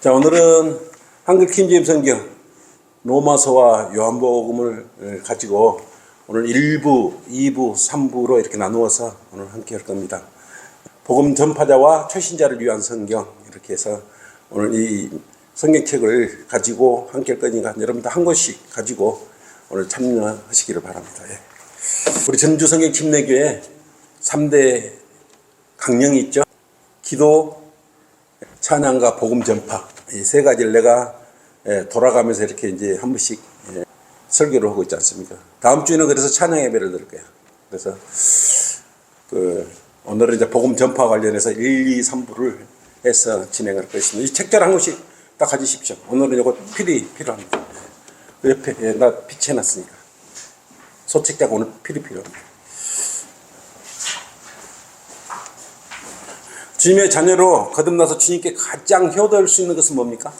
자, 오늘은 한글 킹제임 성경 로마서와 요한복음을 가지고 오늘 1부, 2부, 3부로 이렇게 나누어서 오늘 함께 할 겁니다. 복음 전파자와 초신자를 위한 성경 이렇게 해서 오늘 이 성경책을 가지고 함께 할 거니까 여러분들 한 권씩 가지고 오늘 참여하시기를 바랍니다. 예. 우리 전주 성경 침례교회 3대 강령이 있죠. 기도, 찬양과 복음 전파 이 세 가지를 내가 예, 돌아가면서 이렇게 이제 한 번씩 예, 설교를 하고 있지 않습니까? 다음 주에는 그래서 찬양 예배를 드릴 거야. 그래서 그 오늘은 이제 복음 전파 관련해서 1, 2, 3부를 해서 진행할 것입니다. 이 책자를 한 권씩 딱 가지십시오. 오늘은 이거 필히 필요합니다. 그 옆에 예, 나 비치해놨으니까 소책자가 오늘 필히 필요합니다. 주님의 자녀로 거듭나서 주님께 가장 효도할 수 있는 것은 뭡니까?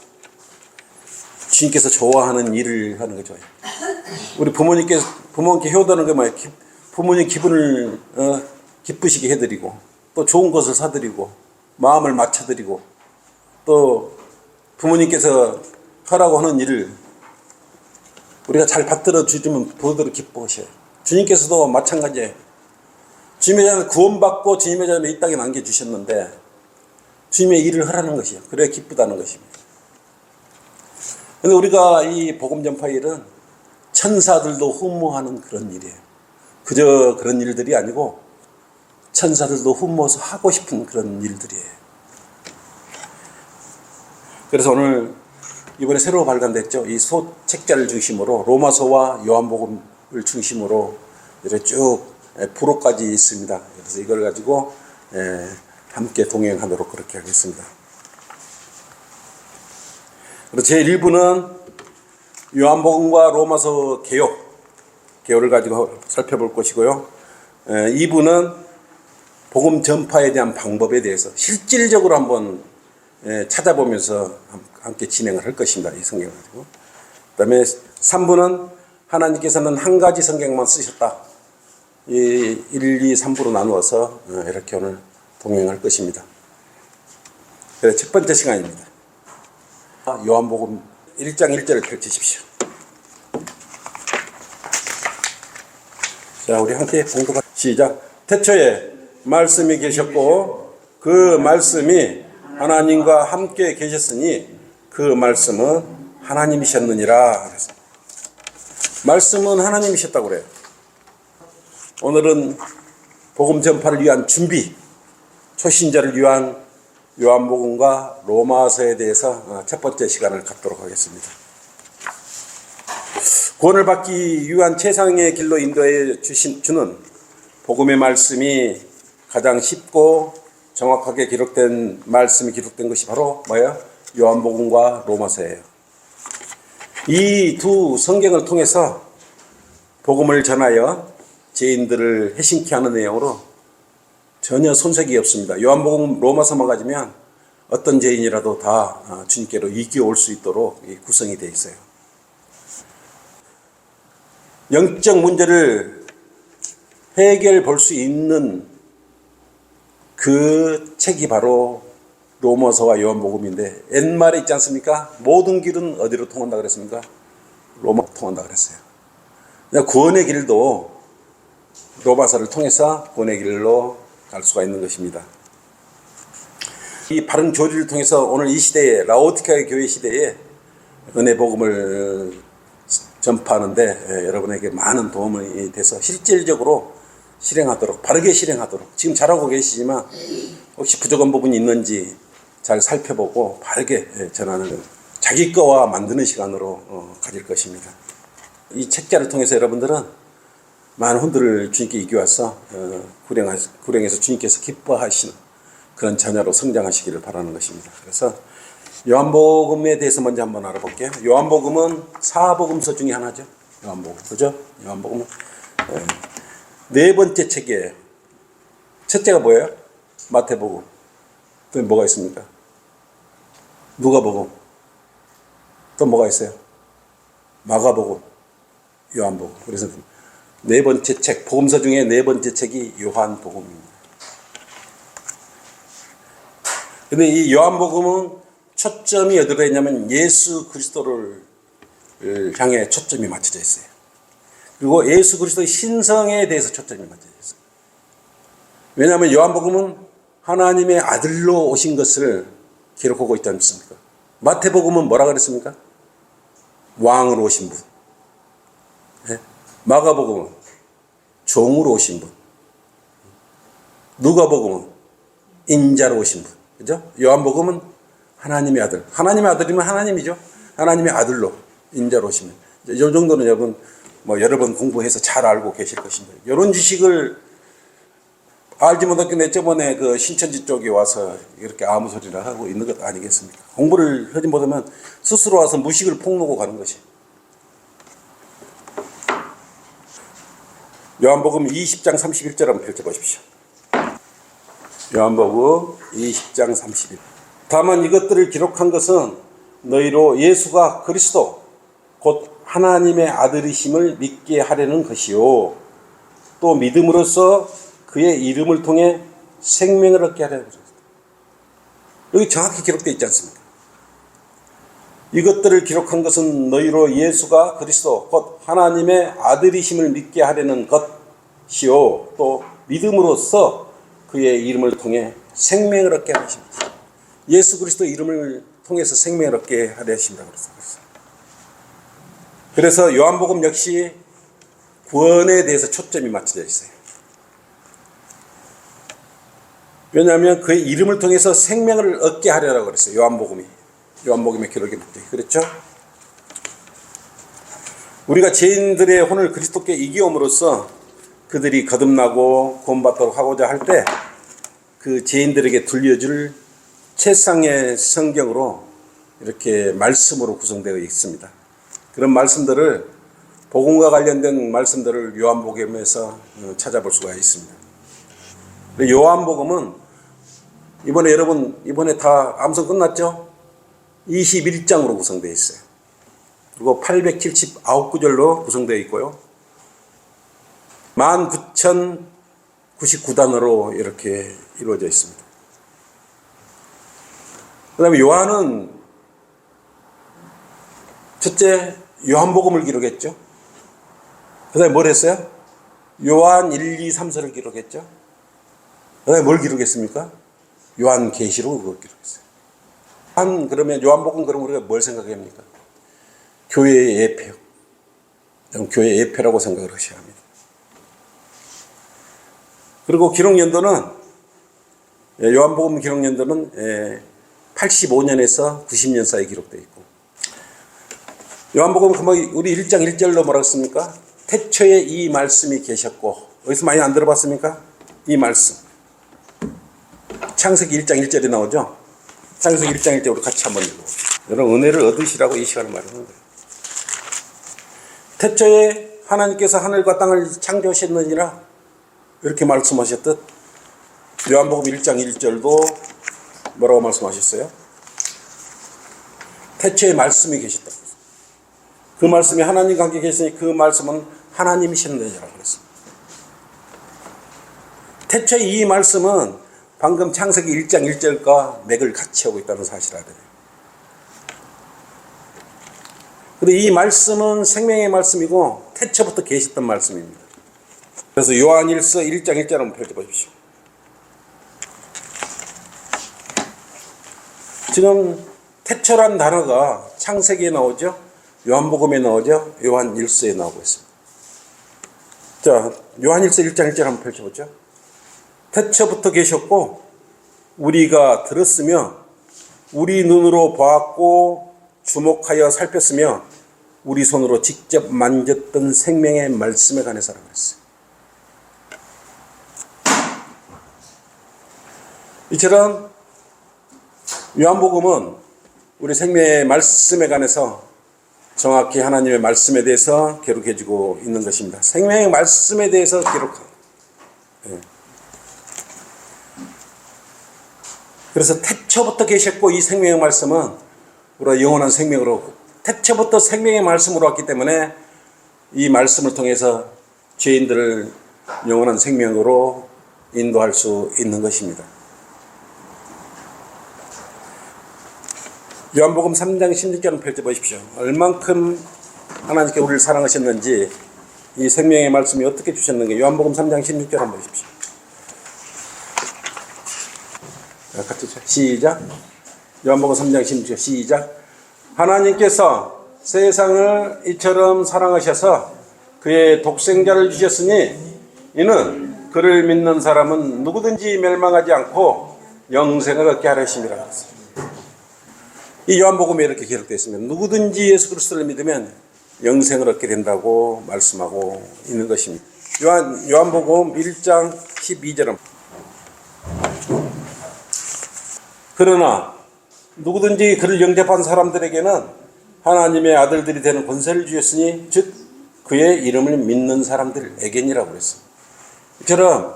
주님께서 좋아하는 일을 하는 거죠. 우리 부모님께 부모님께 효도하는 게 뭐예요? 기- 부모님 기분을 어, 기쁘시게 해드리고 또 좋은 것을 사드리고 마음을 맞춰드리고 또 부모님께서 하라고 하는 일을 우리가 잘 받들어 주시면 부모들은 기뻐하셔요. 주님께서도 마찬가지예요. 주님의 자는 구원받고 주님의 자는 이 땅에 남겨주셨는데 주님의 일을 하라는 것이요. 그래야 기쁘다는 것입니다. 근데 우리가 이 복음 전파 일은 천사들도 흠모하는 그런 일이에요. 그저 그런 일들이 아니고 천사들도 흠모해서 하고 싶은 그런 일들이에요. 그래서 오늘 이번에 새로 발간됐죠. 이 소책자를 중심으로 로마서와 요한복음을 중심으로 이렇게 쭉 예, 부록까지 있습니다. 그래서 이걸 가지고 예, 함께 동행하도록 그렇게 하겠습니다. 그리고 제 1부는 요한복음과 로마서 개요, 개요를 가지고 살펴볼 것이고요. 2부는 복음 전파에 대한 방법에 대해서 실질적으로 한번 예, 찾아보면서 함- 함께 진행을 할 것입니다. 이 성경을 가지고. 그 다음에 3부는 하나님께서는 한 가지 성경만 쓰셨다. 이 1, 2, 3부로 나누어서 어, 이렇게 오늘 동행할 것입니다. 첫 번째 시간입니다. 요한복음 1장 1절을 펼치십시오. 자, 우리 함께 공독하 시작. 태초에 말씀이 계셨고 그 말씀이 하나님과 함께 계셨으니 그 말씀은 하나님이셨느니라. 말씀은 하나님이셨다고 그래요. 오늘은 복음 전파를 위한 준비, 초신자를 위한 요한복음과 로마서에 대해서 어, 첫 번째 시간을 갖도록 하겠습니다. 구원을 받기 위한 최상의 길로 인도해 주신 주는 복음의 말씀이 가장 쉽고 정확하게 기록된 말씀이 기록된 것이 바로 뭐예요? 요한복음과 로마서예요. 이 두 성경을 통해서 복음을 전하여 죄인들을 해신케 하는 내용으로 전혀 손색이 없습니다. 요한복음 로마서만 가지면 어떤 죄인이라도 다 어, 주님께로 이겨 올 수 있도록 이 구성이 되어 있어요. 영적 문제를 해결 볼 수 있는 그 책이 바로 로마서와 요한복음인데 옛말에 있지 않습니까? 모든 길은 어디로 통한다 그랬습니까? 로마 통한다 그랬어요. 구원의 길도 로마서를 통해서 구원의 길로 갈 수가 있는 것입니다. 이 바른 교리를 통해서 오늘 이 시대에 라오디카 교회 시대에 은혜 복음을 전파하는데 예, 여러분에게 많은 도움이 돼서 실질적으로 실행하도록 바르게 실행하도록 지금 잘하고 계시지만 혹시 부족한 부분이 있는지 잘 살펴보고 바르게 예, 전하는 자기 거와 만드는 시간으로 어, 가질 것입니다. 이 책자를 통해서 여러분들은 많은 혼들을 주님께 이겨와서 어, 구령해서 주님께서 기뻐하시는 그런 자녀로 성장하시기를 바라는 것입니다. 그래서 요한복음에 대해서 먼저 한번 알아볼게요. 요한복음은 사복음서 중에 하나죠. 요한복음. 그죠? 요한복음은 예, 네 번째 책이에요. 첫째가 뭐예요? 마태복음. 또 뭐가 있습니까? 누가복음. 또 뭐가 있어요? 마가복음. 요한복음. 그래서 네 번째 책, 복음서 중에 네 번째 책이 요한복음입니다. 근데 이 요한복음은 초점이 어디로 했냐면 예수 그리스도를 향해 초점이 맞춰져 있어요. 그리고 예수 그리스도의 신성에 대해서 초점이 맞춰져 있어요. 왜냐하면 요한복음은 하나님의 아들로 오신 것을 기록하고 있지 않습니까? 마태복음은 뭐라 그랬습니까? 왕으로 오신 분. 예? 마가복음은 종으로 오신 분. 누가복음은 인자로 오신 분. 그죠? 요한복음은 하나님의 아들. 하나님의 아들이면 하나님이죠. 하나님의 아들로 인자로 오시면. 이 정도는 여러분 뭐 여러 번 공부해서 잘 알고 계실 것입니다. 이런 지식을 알지 못했기 내 저번에 그 신천지 쪽에 와서 이렇게 아무 소리를 하고 있는 것 아니겠습니까? 공부를 하지 못하면 스스로 와서 무식을 폭로고 가는 것이. 요한복음 20장 31절 한번 펼쳐보십시오. 요한복음 20장 31. 다만 이것들을 기록한 것은 너희로 예수가 그리스도 곧 하나님의 아들이심을 믿게 하려는 것이요. 또 믿음으로써 그의 이름을 통해 생명을 얻게 하려는 것입니다. 여기 정확히 기록되어 있지 않습니까? 이것들을 기록한 것은 너희로 예수가 그리스도 곧 하나님의 아들이심을 믿게 하려는 것이요. 또 믿음으로써 그의 이름을 통해 생명을 얻게 하십니다. 예수 그리스도 이름을 통해서 생명을 얻게 하려 하십니다. 그래서 요한복음 역시 구원에 대해서 초점이 맞춰져 있어요. 왜냐하면 그의 이름을 통해서 생명을 얻게 하려고 그랬어요. 요한복음이. 요한복음의 묻혀 그렇죠? 우리가 죄인들의 혼을 그리스도께 이기움으로써 그들이 거듭나고 구원받도록 하고자 할 때 그 죄인들에게 들려줄 최상의 성경으로 이렇게 말씀으로 구성되어 있습니다. 그런 말씀들을 복음과 관련된 말씀들을 요한복음에서 찾아볼 수가 있습니다. 요한복음은 이번에 여러분 이번에 다 암송 끝났죠? 21장으로 구성되어 있어요. 그리고 879구절로 구성되어 있고요. 19,099단어로 이렇게 이루어져 있습니다. 그 다음에 요한은 첫째 요한복음을 기록했죠. 그 다음에 뭘 했어요? 요한 1, 2, 3서를 기록했죠. 그 다음에 뭘 기록했습니까? 요한 그걸 기록했어요. 한 그러면 요한복음 그럼 우리가 뭘 생각합니까? 교회의 예표. 교회 의 예표라고 생각을 하셔야 합니다. 그리고 기록 연도는 예, 요한복음 기록 연도는 85년에서 90년 사이 기록되어 있고 요한복음 금방 우리 1장 1절로 뭐라고 씁니까? 태초에 이 말씀이 계셨고 어디서 많이 안 들어봤습니까? 이 말씀 창세기 1장 1절에 나오죠? 창세기 1장 1절 우리 같이 한번 읽어 여러분 은혜를 얻으시라고 이 시간을 말하는 거예요 태초에 하나님께서 하늘과 땅을 창조하셨느니라 이렇게 말씀하셨듯 요한복음 1장 1절도 뭐라고 말씀하셨어요? 태초에 말씀이 계셨다. 그 말씀이 하나님과 함께 계시니 그 말씀은 하나님이셨느니라고 그랬습니다. 태초에 이 말씀은 방금 창세기 1장 1절과 맥을 같이 하고 있다는 사실을 알아요. 그런데 이 말씀은 생명의 말씀이고 태초부터 계셨던 말씀입니다. 그래서 요한일서 1장 1절 한번 펼쳐보십시오. 지금 태초란 단어가 창세기에 나오죠. 요한복음에 나오죠. 요한일서에 나오고 있습니다. 자, 요한일서 1장 1절 한번 펼쳐보죠. 태초부터 계셨고 우리가 들었으며 우리 눈으로 보았고 주목하여 살폈으며 우리 손으로 직접 만졌던 생명의 말씀에 관해서라고 했어요. 이처럼 요한복음은 우리 생명의 말씀에 관해서 정확히 하나님의 말씀에 대해서 기록해주고 있는 것입니다. 생명의 말씀에 대해서 기록한. 예. 그래서 태초부터 계셨고 이 생명의 말씀은 우리가 영원한 생명으로 태초부터 생명의 말씀으로 왔기 때문에 이 말씀을 통해서 죄인들을 영원한 생명으로 인도할 수 있는 것입니다. 요한복음 3장 16절을 펼쳐 보십시오. 얼만큼 하나님께 우리를 사랑하셨는지 이 생명의 말씀이 어떻게 주셨는가 요한복음 3장 16절 한번 보십시오. 자, 같이 쳐. 시작. 요한복음 3장 16절 시작. 하나님께서 세상을 이처럼 사랑하셔서 그의 독생자를 주셨으니 이는 그를 믿는 사람은 누구든지 멸망하지 않고 영생을 얻게 하려심이라. 이 요한복음에 이렇게 기록되어 있습니다. 누구든지 예수 그리스도를 믿으면 영생을 얻게 된다고 말씀하고 있는 것입니다. 요한 요한복음 1장 12절은 그러나 누구든지 그를 영접한 사람들에게는 하나님의 아들들이 되는 권세를 주셨으니 즉 그의 이름을 믿는 사람들에게니라고 그랬습니다. 이처럼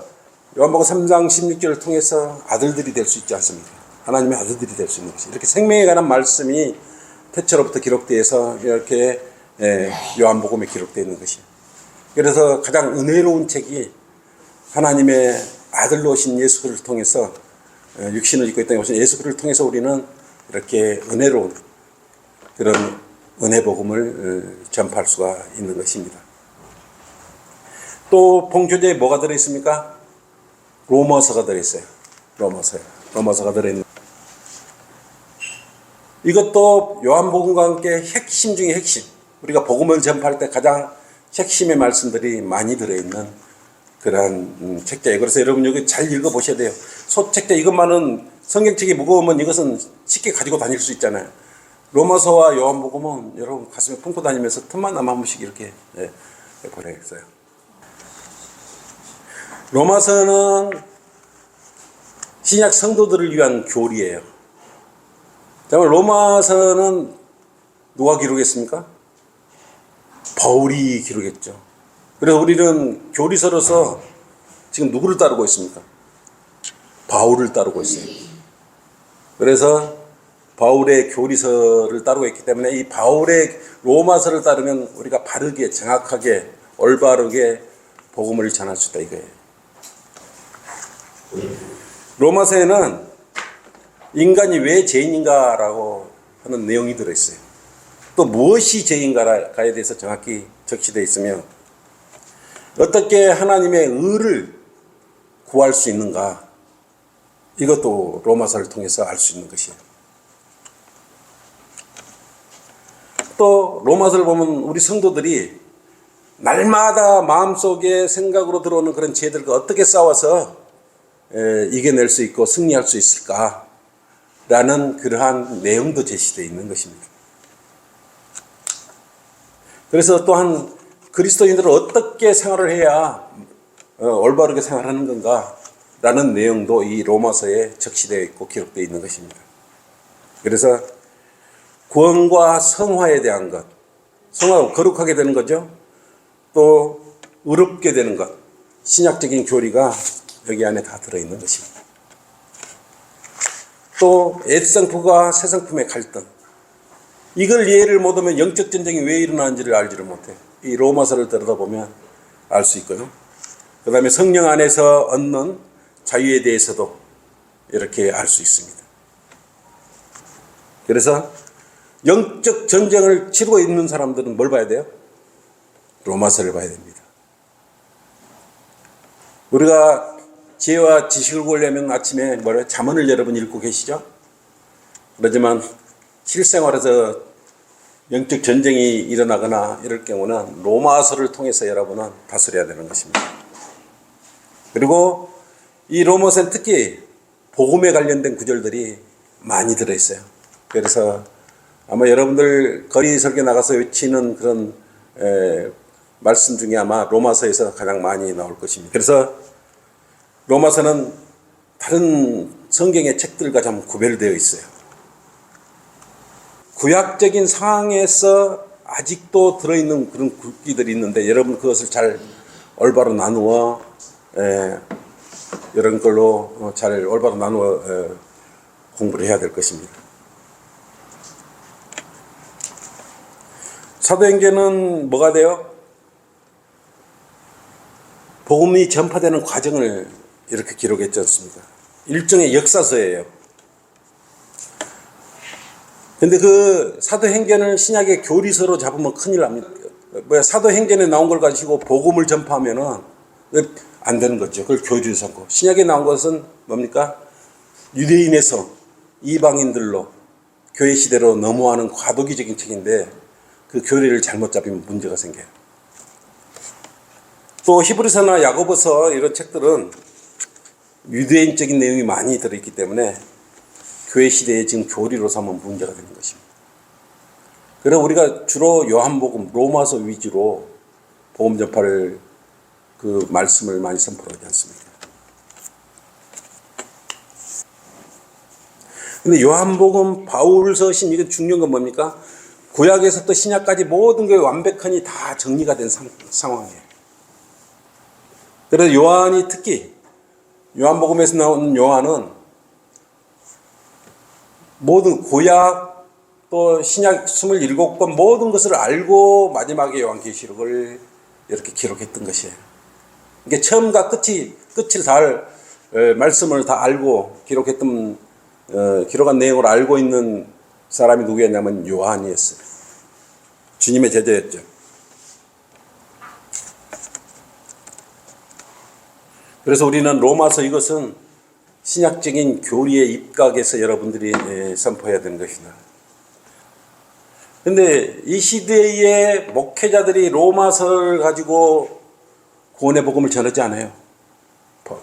요한복음 3장 16절을 통해서 아들들이 될 수 있지 않습니까? 하나님의 아들들이 될 수 있는 것이 이렇게 생명에 관한 말씀이 태초로부터 기록되어서 이렇게 예, 요한복음에 기록되어 있는 것이. 그래서 가장 은혜로운 책이 하나님의 아들로 오신 예수 그리스도를 통해서 예, 육신을 입고 있다 오신 예수 그리스도를 통해서 우리는 이렇게 은혜로운 그런 은혜 복음을 어, 전파할 수가 있는 것입니다. 또 봉조제에 뭐가 들어 있습니까? 로마서가 들어 있어요. 로마서요. 로마서가 들어 있는. 이것도 요한복음과 함께 핵심 중의 핵심. 우리가 복음을 전파할 때 가장 핵심의 말씀들이 많이 들어 있는 그러한 음, 책자예요. 그래서 여러분 여기 잘 읽어 보셔야 돼요. 소책자 이것만은 성경책이 무거우면 이것은 쉽게 가지고 다닐 수 있잖아요. 로마서와 요한복음은 여러분 가슴에 품고 다니면서 틈만 나면 한 번씩 이렇게 예, 보내겠어요. 로마서는 신약 성도들을 위한 교리예요. 정말 로마서는 누가 기록했습니까? 바울이 기록했죠. 그래서 우리는 교리서로서 지금 누구를 따르고 있습니까? 바울을 따르고 있어요. 그래서 바울의 교리서를 따르고 있기 때문에 이 바울의 로마서를 따르면 우리가 바르게 정확하게 올바르게 복음을 전할 수 있다 이거예요. 로마서에는 인간이 왜 죄인인가라고 하는 내용이 들어있어요. 또 무엇이 죄인가에 대해서 정확히 적시되어 있으며 어떻게 하나님의 의를 구할 수 있는가 이것도 로마서를 통해서 알 수 있는 것이에요. 또 로마서를 보면 우리 성도들이 날마다 마음속에 생각으로 들어오는 그런 죄들과 어떻게 싸워서 에, 이겨낼 수 있고 승리할 수 있을까? 라는 그러한 내용도 제시되어 있는 것입니다. 그래서 또한 그리스도인들은 어떻게 생활을 해야 어, 올바르게 생활하는 건가? 라는 내용도 이 로마서에 적시되어 있고 기록되어 있는 것입니다. 그래서 구원과 성화에 대한 것, 성화가 거룩하게 되는 거죠. 또 의롭게 되는 것, 신약적인 교리가 여기 안에 다 들어있는 것입니다. 또 애성품과 새성품의 갈등, 이걸 이해를 못하면 영적 전쟁이 왜 일어나는지를 알지를 못해. 이 로마서를 들여다보면 알 수 있고요. 그 다음에 성령 안에서 얻는 자유에 대해서도 이렇게 알 수 있습니다. 그래서 영적 전쟁을 치르고 있는 사람들은 뭘 봐야 돼요? 로마서를 봐야 됩니다. 우리가 지혜와 지식을 구하려면 아침에 뭐래 잠언을 여러분 읽고 계시죠? 그렇지만 실생활에서 영적 전쟁이 일어나거나 이럴 경우는 로마서를 통해서 여러분은 다스려야 되는 것입니다. 그리고 이 로마서는 특히 복음에 관련된 구절들이 많이 들어있어요. 그래서 아마 여러분들 거리 설교 나가서 외치는 그런 에, 말씀 중에 아마 로마서에서 가장 많이 나올 것입니다. 그래서 로마서는 다른 성경의 책들과 좀 구별되어 있어요. 구약적인 상황에서 아직도 들어있는 그런 굵기들이 있는데 여러분 그것을 잘 올바로 나누어 에, 이런 걸로 잘 올바로 나누어 에, 공부를 해야 될 것입니다. 사도행전은 뭐가 돼요? 복음이 전파되는 과정을 이렇게 기록했지 않습니까? 일종의 역사서예요. 근데 그 사도행전을 신약의 교리서로 잡으면 큰일 납니다. 뭐야 사도행전에 나온 걸 가지고 복음을 전파하면은 안 되는 거죠. 그걸 교리로 삼고 신약에 나온 것은 뭡니까? 유대인에서 이방인들로 교회 시대로 넘어가는 과도기적인 책인데 그 교리를 잘못 잡으면 문제가 생겨요. 또 히브리서나 야고보서 이런 책들은 유대인적인 내용이 많이 들어있기 때문에 교회 시대에 지금 교리로 삼으면 문제가 되는 것입니다. 그래서 우리가 주로 요한복음, 로마서 위주로 복음 전파를 그 말씀을 많이 선포하지 않습니까? 근데 요한복음, 바울서신 이게 중요한 건 뭡니까? 구약에서부터 신약까지 모든 게 완벽하니 다 정리가 된 상, 상황이에요. 그래서 요한이 특히 요한복음에서 나오는 요한은 모든 구약 또 신약 27권 모든 것을 알고 마지막에 요한계시록을 이렇게 기록했던 것이에요. 이게 처음과 끝이 끝을 잘 에, 말씀을 다 알고 기록했던 어, 기록한 내용을 알고 있는 사람이 누구였냐면 요한이었어요. 주님의 제자였죠. 그래서 우리는 로마서 이것은 신약적인 교리의 입각에서 여러분들이 예, 선포해야 되는 것이다. 근데 이 시대의 목회자들이 로마서를 가지고 구원의 복음을 전하지 않아요.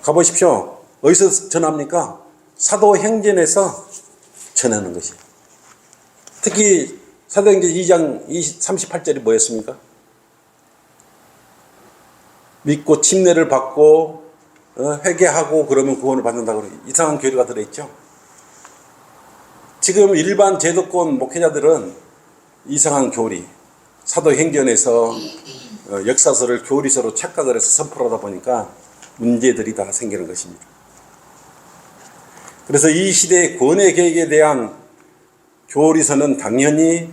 가보십시오. 어디서 전합니까? 사도행전에서 전하는 것이. 특히 사도행전 2장 38절이 뭐였습니까? 믿고 침례를 받고 어, 회개하고 그러면 구원을 받는다고 이상한 교리가 들어있죠. 지금 일반 제도권 목회자들은 이상한 교리, 사도행전에서 어, 역사서를 교리서로 착각을 해서 선포하다 보니까 문제들이 다 생기는 것입니다. 그래서 이 시대의 구원의 계획에 대한 교리서는 당연히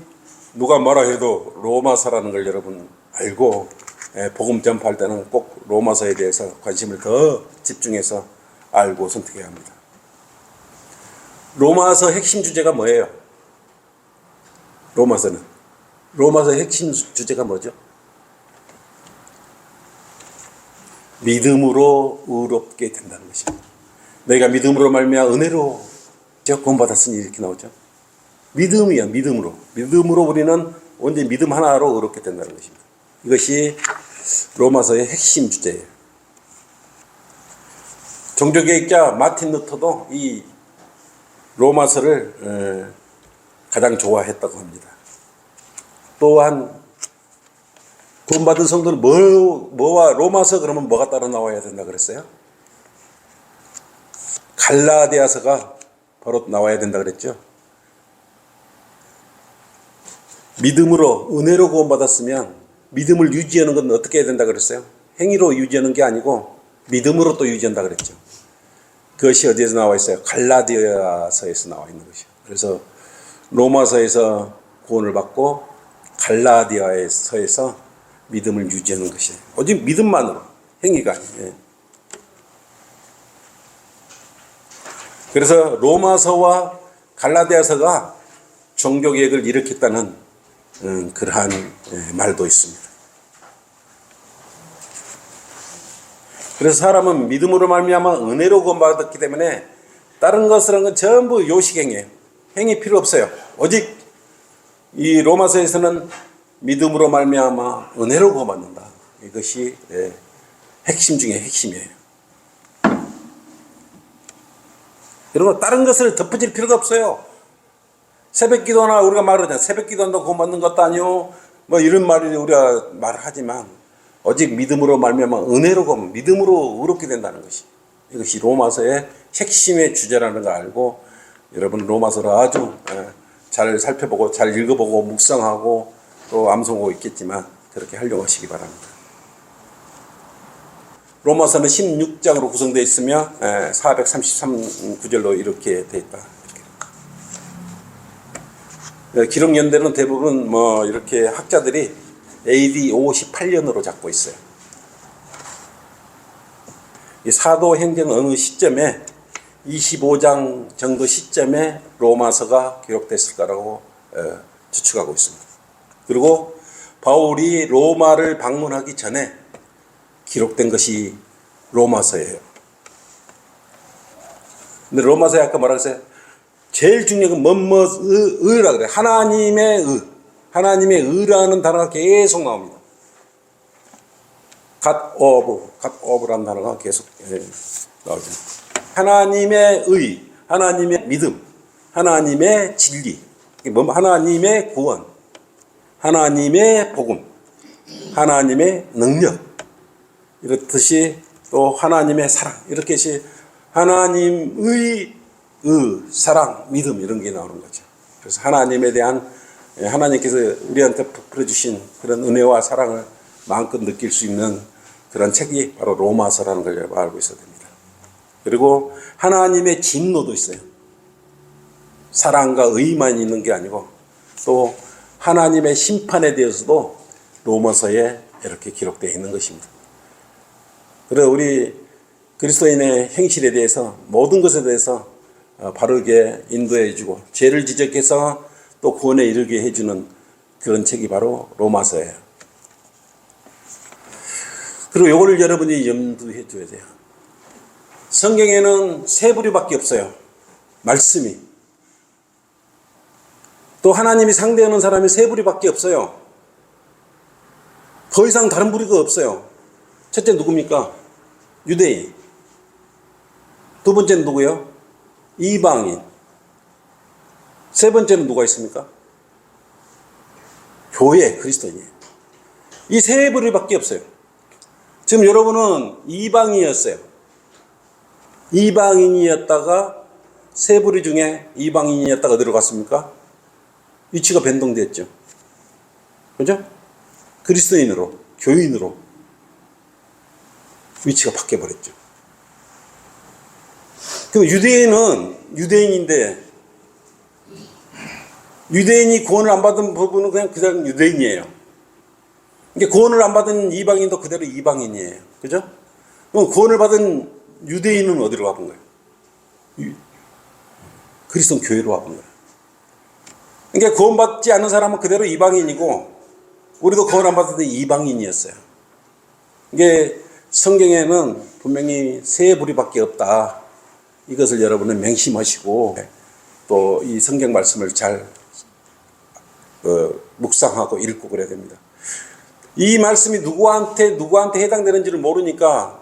누가 뭐라 해도 로마서라는 걸 여러분 알고 예, 복음 전파할 때는 꼭 로마서에 대해서 관심을 더 집중해서 알고 선택해야 합니다. 로마서 핵심 주제가 뭐예요? 로마서는 로마서 핵심 주제가 뭐죠? 믿음으로 의롭게 된다는 것입니다. 너희가 믿음으로 말미암아 은혜로 구원받았으니 이렇게 나오죠. 믿음이야 믿음으로 믿음으로 우리는 언제 믿음 하나로 의롭게 된다는 것입니다. 이것이 로마서의 핵심 주제예요. 종교개혁자 마틴 루터도 이 로마서를 가장 좋아했다고 합니다. 또한 구원받은 성도는 뭐, 뭐와 로마서 그러면 뭐가 따로 나와야 된다 그랬어요? 갈라디아서가 바로 나와야 된다 그랬죠. 믿음으로 은혜로 구원받았으면 믿음을 유지하는 건 어떻게 해야 된다 그랬어요? 행위로 유지하는 게 아니고 믿음으로 또 유지한다 그랬죠. 그것이 어디에서 나와 있어요? 갈라디아서에서 나와 있는 것이요. 그래서 로마서에서 구원을 받고 갈라디아서에서 믿음을 유지하는 것이에요. 오직 믿음만으로 행위가 아니에요. 그래서 로마서와 갈라디아서가 종교 계획을 일으켰다는 음, 그러한 예, 말도 있습니다. 그래서 사람은 믿음으로 말미암아 은혜로 구원받았기 때문에 다른 건 전부 요식행위예요. 행위 필요 없어요. 오직 이 로마서에서는 믿음으로 말미암아 은혜로 구원받는다. 이것이 예, 핵심 중에 핵심이에요. 여러분 다른 것을 덧붙일 필요가 없어요. 새벽 기도나 우리가 말하잖아. 새벽 기도한다 구원받는 것도 아니요. 뭐 이런 말을 우리가 말하지만 오직 믿음으로 말미암아 은혜로 구원, 믿음으로 의롭게 된다는 것이 이것이 로마서의 핵심의 주제라는 걸 알고 여러분 로마서를 아주 예, 잘 살펴보고 잘 읽어보고 묵상하고 또 암송하고 있겠지만 그렇게 하려고 하시기 바랍니다. 로마서는 16장으로 구성되어 있으며 433구절로 이렇게 되어 있다. 이렇게. 기록 연대는 대부분 뭐 이렇게 학자들이 AD 58년으로 잡고 있어요. 이 사도 행전 어느 시점에 25장 정도 시점에 로마서가 기록됐을 거라고 어, 추측하고 있습니다. 그리고 바울이 로마를 방문하기 전에 기록된 것이 로마서예요. 근데 로마서에 아까 뭐라 그랬어요? 제일 중요한 건 뭐뭐 의라 그래. 하나님의 의. 하나님의 의라는 단어가 계속 나옵니다. God of, God of라는 단어가 계속 예, 나오죠. 하나님의 의, 하나님의 믿음, 하나님의 진리, 하나님의 구원, 하나님의 복음, 하나님의 능력, 이렇듯이 또 하나님의 사랑, 이렇게 시 하나님의 의, 사랑, 믿음 이런 게 나오는 거죠. 그래서 하나님에 대한 예, 하나님께서 우리한테 베풀어 주신 그런 은혜와 사랑을 마음껏 느낄 수 있는 그런 책이 바로 로마서라는 걸 알고 있어야 됩니다. 그리고 하나님의 진노도 있어요. 사랑과 의만 있는 게 아니고 또 하나님의 심판에 대해서도 로마서에 이렇게 기록되어 있는 것입니다. 그래서 우리 그리스도인의 행실에 대해서 모든 것에 대해서 어, 바르게 인도해 주고 죄를 지적해서 또 구원에 이르게 해 주는 그런 책이 바로 로마서예요. 그리고 이거를 여러분이 염두해 줘야 돼요. 성경에는 세 부류밖에 없어요. 말씀이. 또 하나님이 상대하는 사람이 세 부류밖에 없어요. 더 이상 다른 부류가 없어요. 첫째 누굽니까? 유대인. 두 번째는 누구요? 이방인. 세 번째는 누가 있습니까? 교회 그리스도인이에요. 이 세 부류밖에 없어요. 지금 여러분은 이방인이었어요. 이방인이었다가 세 부류 중에 이방인이었다가 어디로 갔습니까? 위치가 변동됐죠. 그죠? 그리스도인으로, 교인으로 위치가 바뀌어 버렸죠. 그럼 유대인은 유대인인데 유대인이 구원을 안 받은 부분은 그냥 그냥 유대인이에요. 이게 구원을 안 받은 이방인도 그대로 이방인이에요. 그죠? 그럼 구원을 받은 유대인은 어디로 가본 거예요? 유- 그리스도 교회로 가본 거예요. 그러니까 구원받지 않은 사람은 그대로 이방인이고 우리도 구원 안 받을 때 이방인이었어요. 이게 성경에는 분명히 세 부류밖에 없다. 이것을 여러분은 명심하시고 또 이 성경 말씀을 잘 어, 묵상하고 읽고 그래야 됩니다. 이 말씀이 누구한테 누구한테 해당되는지를 모르니까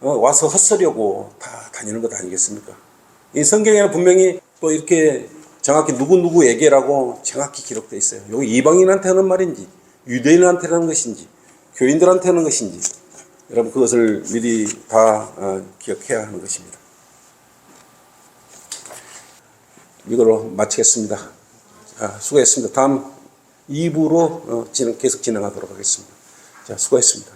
어, 와서 헛소리하고 다 다니는 것 아니겠습니까? 이 성경에는 분명히 또 이렇게 정확히 누구 누구에게라고 정확히 기록되어 있어요. 여기 이방인한테 하는 말인지 유대인한테 하는 것인지 교인들한테 하는 것인지 여러분 그것을 미리 다 어, 기억해야 하는 것입니다. 이걸로 마치겠습니다. 자, 수고했습니다. 다음 2부로 어, 진행, 계속 진행하도록 하겠습니다. 자, 수고했습니다.